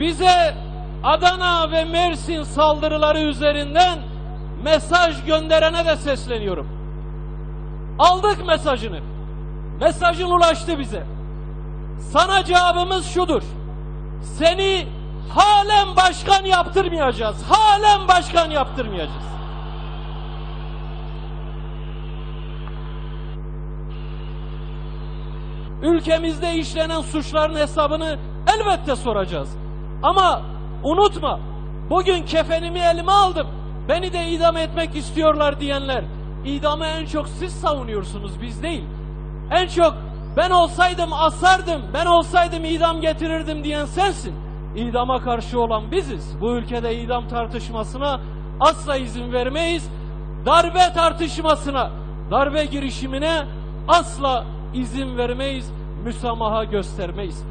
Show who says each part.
Speaker 1: bize Adana ve Mersin saldırıları üzerinden mesaj gönderene de sesleniyorum. Aldık mesajını. Mesajın ulaştı bize. Sana cevabımız şudur. Seni halen başkan yaptırmayacağız. Halen başkan yaptırmayacağız. Ülkemizde işlenen suçların hesabını elbette soracağız. Ama unutma, bugün kefenimi elime aldım. Beni de idam etmek istiyorlar diyenler, idamı en çok siz savunuyorsunuz, biz değil. En çok ben olsaydım asardım, ben olsaydım idam getirirdim diyen sensin. İdama karşı olan biziz. Bu ülkede idam tartışmasına asla izin vermeyiz. Darbe tartışmasına, darbe girişimine asla izin vermeyiz, müsamaha göstermeyiz.